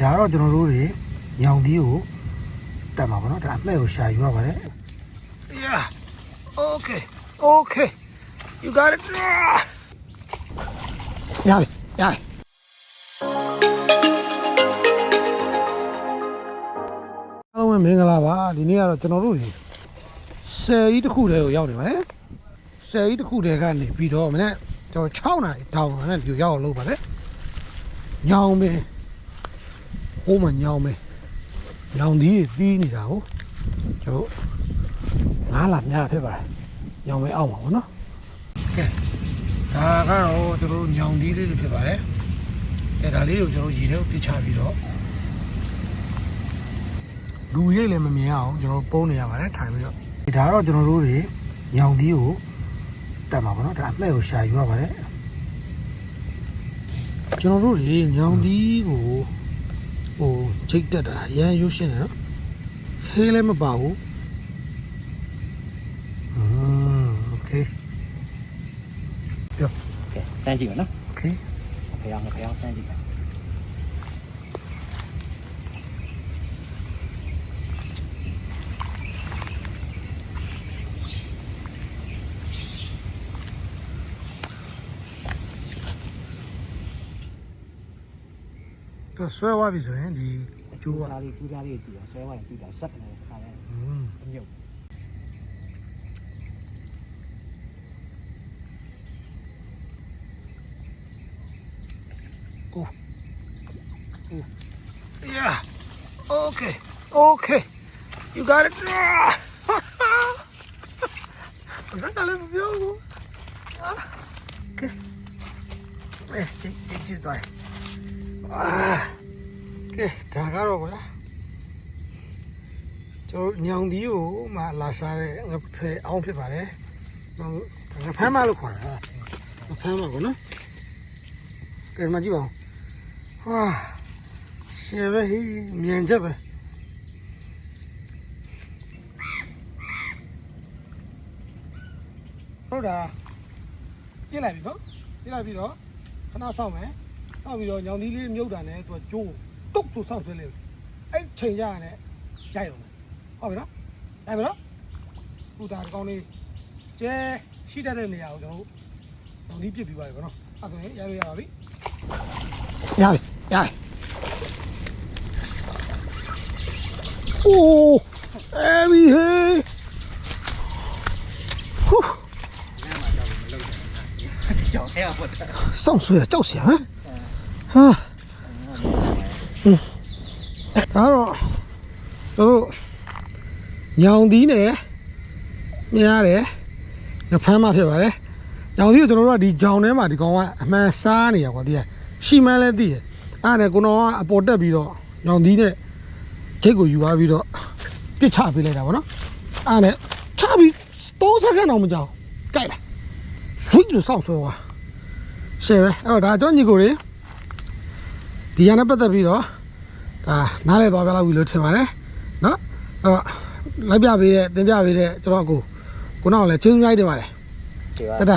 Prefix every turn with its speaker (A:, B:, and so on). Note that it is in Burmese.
A: ဒါကတော့ကျွန်တော်တို့တွေညောင်ဒီကိုတက်မှာပေါ့နော်ဒါအမှဲ့ကိုရှာယူရပါတယ် Yeah okay okay you got it ရပြီရပြီအားလုံးပဲမင်္ဂလာပါဒီနေ့ကတော့ကျွန်တော်တို့တွေဆယ်ကြီးတစ်ခုတည်းကိုရောက်နေပါတယ်ဆယ်ကြီးတစ်ခုတည်းကနေပြီးတော့မနေ့ကျွန်တော်6နာရီတောင်းနဲ့ဒီရောက်အောင်လုပ်ပါတယ်ညောင်ပင် ဟိုးမှာညောင်ပင်ညောင်ဒီတီးနေတာကိုကျွန်တော်ငားလာများတာဖြစ်ပါတယ်ညောင်ပင်အောက်မှာပေါ့နော်ကဲဒါကတော့ကျွန်တော်တို့ညောင်ဒီလေးတွေဖြစ်ပါတယ်အဲဒါလေးကိုကျွန်တော်ရေထဲကိုပြစ်ချပြီးတော့လူရိတ်လည်းမမြင်အောင်ကျွန်တော်ပုံးနေရပါတယ်ထိုင်ပြီးတော့ဒါကတော့ကျွန်တော်တို့တွေညောင်ဒီကိုတက်မှာပေါ့နော်ဒါအမှဲ့ကိုရှာယူရပါတယ်ကျွန်တော်တို့တွေညောင်ဒီကို ဟိုချိတ်တက်တာအရန်ရွှရှင်းတယ်နော်ခေးလည်းမပါဘူးอืมโอเค
B: ကဲစမ်းကြည့်ပါနော်
A: โอเค
B: ဖျောင်းဖျောင်းစမ်းကြည့်ပါ
A: တော့ဆွဲသွားပြီဆိုရင်ဒီကျိုးက
B: သားလေးတူးသားလေးကြည့်ပါဆွဲဝိုင်းကြည့်တာစက်တယ်ခါလဲ
A: อืม
B: အမြုပ်
A: Yeah. Okay. Okay. You got it. ဘာကလည်းမပြောဘူး။အာ။ Okay. အဲကြည့်ကြည့်ကြည့်တော့။ အာ။ Okay ဒါကတော့ကွာ။ကျွန်တော်ညောင်ဒီကိုမှလာစားတဲ့ငဖဲအောင်ဖြစ်ပါတယ်။ကျွန်တော်ငဖဲမလို့ခေါ်တာ။ငဖဲမကောနော်။ကဲမကြည့်ပါဦး။ဟာ။ရှယ်ပဲဟိမြန်ချက်ပဲဟုတ်တာပြစ်လိုက်ပြီနော်ပြစ်လိုက်ပြီးတော့ခဏဆောက်မယ် ဆောက်ပြီးတော့ညောင်သီးလေးမြုပ်တာနဲ့သူကကျိုးတုတ်ဆိုဆောက်ဆွဲလေးအဲ့ချိန်ကြရတယ်ရိုက်အောင်ဟုတ်ပြီနော်ရိုက်ပြီနော်ခုဒါဒီကောင်းလေးကျဲရှိတတ်တဲ့နေရာကိုကျွန်တော်တို့ညောင်သီးပြစ်ပြီးပါပြီကောနော်အဲ့ဒါဆိုရင်ရိုက်လို့ရပါပြီရပြီရပြီ โอ้เอวีเฮฮู้
B: ကြောက်အဲ့ဟုတ်တယ်
A: စောင့်ဆွဲတာကြောက်စရာဟမ် ဟာอืมဒါတော့တို့ညောင်သီးနဲ့မြားတယ်ငဖမ်းမှဖြစ်ပါတယ်ညောင်သီးကိုကျွန်တော်တို့ကဒီဂျောင်ထဲမှာဒီကောင်ကအမှန်စားနေရကွာတည်းရှိမှန်းလဲတည်ရအဲ့ဒါနဲ့ကိုတော်ကအပေါ်တက်ပြီးတော့ညောင်သီးနဲ့ဂျိတ်ကိုယူသွားပြီးတော့ပြစ်ချပေးလိုက်တာဗောနော်အဲ့ဒါနဲ့ချပြီး3စက္ကန့်တော့မကြောက်ကြိုက်လားဆွိတ်လို့စောင့်ဆွဲသွားရှယ်ပဲအဲ့တော့ဒါကျွန်တော်ညီကိုတွေ ဒီရနဲ့ပတ်သက်ပြီးတော့ဒါနားလဲသွားပြလောက်ပြီလို့ထင်ပါတယ်เนาะအဲ့တော့လိုက်ပြပေးတဲ့သင်ပြပေးတဲ့ကျွန်တော်အကိုကိုနောက်လည်းကျေးဇူးများတင်ပါတယ်
B: ဒီပါ
A: တတ